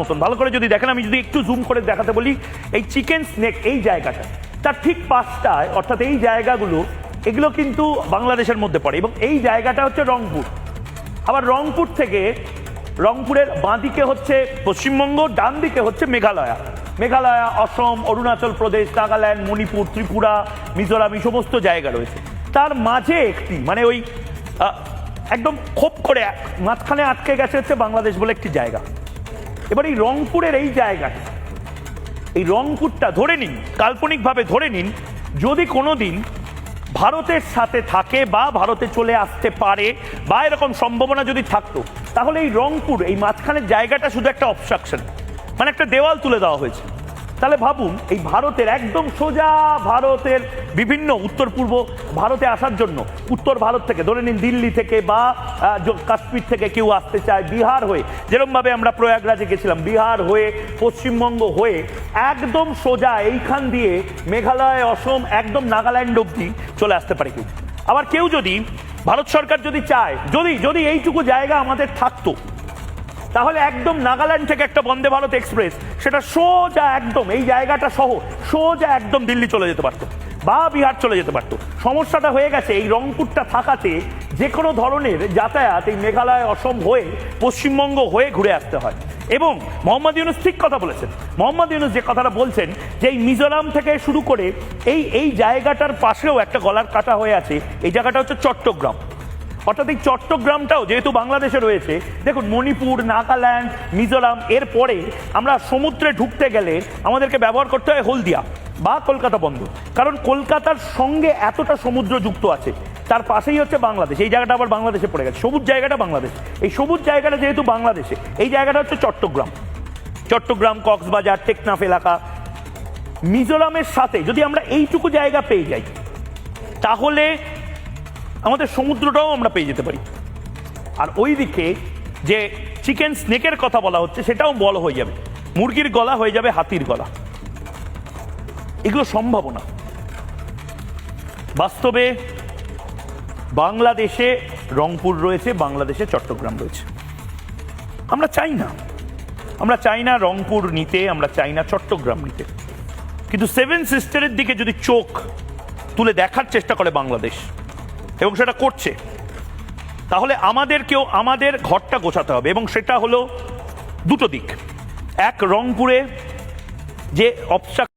মতন। ভালো করে যদি দেখেন, আমি যদি একটু জুম করে দেখাতে বলি, এই চিকেন স্নেক এই জায়গাটা, তার ঠিক পাশটায়, অর্থাৎ এই জায়গাগুলো, এগুলো কিন্তু বাংলাদেশের মধ্যে পড়ে এবং এই জায়গাটা হচ্ছে রংপুর। আবার রংপুর থেকে রংপুরের বাঁদিকে হচ্ছে পশ্চিমবঙ্গ ডান দিকে হচ্ছে মেঘালয়া। মেঘালয়া, অসম, অরুণাচল প্রদেশ, নাগাল্যান্ড, মণিপুর, ত্রিপুরা, মিজোরাম, এই সমস্ত জায়গা রয়েছে। তার মাঝে একটি মানে ওই একদম খোপ করে মাঝখানে আটকে গেছে হচ্ছে বাংলাদেশ বলে একটি জায়গা। এবার এই রংপুরের এই জায়গাটা এই রংপুরটা ধরে নিন, কাল্পনিকভাবে ধরে নিন, যদি কোনোদিন ভারতের সাথে থাকে বা ভারতে চলে আসতে পারে বা এরকম সম্ভাবনা যদি থাকতো, তাহলে এই রংপুর, এই মাঝখানের জায়গাটা শুধু একটা অবস্ট্রাকশন মানে একটা দেওয়াল তুলে দেওয়া হয়েছে। তাহলে ভাবুন, এই ভারতের একদম সোজা ভারতের বিভিন্ন উত্তর পূর্ব ভারতে আসার জন্য, উত্তর ভারত থেকে, ধরে নিন দিল্লি থেকে বা কাশ্মীর থেকে কেউ আসতে চায় বিহার হয়ে যেরকমভাবে আমরা প্রয়াগরাজে গেছিলাম, বিহার হয়ে, পশ্চিমবঙ্গ হয়ে, একদম সোজা এইখান দিয়ে মেঘালয়, অসম, একদম নাগাল্যান্ড অব্দি চলে আসতে পারে কেউ। আবার কেউ যদি, ভারত সরকার যদি চায়, যদি যদি এইটুকু জায়গা আমাদের থাকতো তাহলে একদম নাগাল্যান্ড থেকে একটা বন্দে ভারত এক্সপ্রেস, সেটা সোজা একদম, এই জায়গাটা সহ সোজা একদম দিল্লি চলে যেতে পারতো, বা বিহার চলে যেতে পারতো। সমস্যাটা হয়ে গেছে, এই রংপুরটা থাকাতে যে কোনো ধরনের যাতায়াত এই মেঘালয়, অসম হয়ে, পশ্চিমবঙ্গ হয়ে ঘুরে আসতে হয়। এবং মোহাম্মদ ইউনুস ঠিক কথা বলেছেন, মোহাম্মদ ইউনুস যে কথাটা বলছেন, যে এই মিজোরাম থেকে শুরু করে এই এই জায়গাটার পাশেও একটা গলার কাটা হয়ে আছে, এই জায়গাটা হচ্ছে চট্টগ্রাম। অর্থাৎ এই চট্টগ্রামটাও যেহেতু বাংলাদেশে রয়েছে, দেখুন, মণিপুর, নাগাল্যান্ড, মিজোরাম এর পরে আমরা সমুদ্রে ঢুকতে গেলে আমাদেরকে ব্যবহার করতে হয় হলদিয়া বা কলকাতা বন্দর। কারণ কলকাতার সঙ্গে এতটা সমুদ্র যুক্ত আছে, তার পাশেই হচ্ছে বাংলাদেশ। এই জায়গাটা আবার বাংলাদেশে পড়ে গেছে। সবুজ জায়গাটা বাংলাদেশ। এই সবুজ জায়গাটা যেহেতু বাংলাদেশে, এই জায়গাটা হচ্ছে চট্টগ্রাম। চট্টগ্রাম, কক্সবাজার, টেকনাফ এলাকা। মিজোরামের সাথে যদি আমরা এইটুকু জায়গা পেয়ে যাই, তাহলে আমাদের সমুদ্রটাও আমরা পেয়ে যেতে পারি। আর ওই দিকে যে চিকেন স্নেকের কথা বলা হচ্ছে, সেটাও বল হয়ে যাবে। মুরগির গলা হয়ে যাবে হাতির গলা। এগুলো সম্ভাবনা বাস্তবে বাংলাদেশে রংপুর রয়েছে, বাংলাদেশে চট্টগ্রাম রয়েছে। আমরা চাই না। আমরা চাই না রংপুর নিতে, আমরা চাই না চট্টগ্রাম নিতে। কিন্তু সেভেন সিস্টারের দিকে যদি চোখ তুলে দেখার চেষ্টা করে বাংলাদেশ এবং সেটা করছে। তাহলে আমাদেরকেও আমাদের ঘরটা গোছাতে হবে এবং সেটা হলো দুটো দিক। এক রংপুরে যে অবস্ট্রাক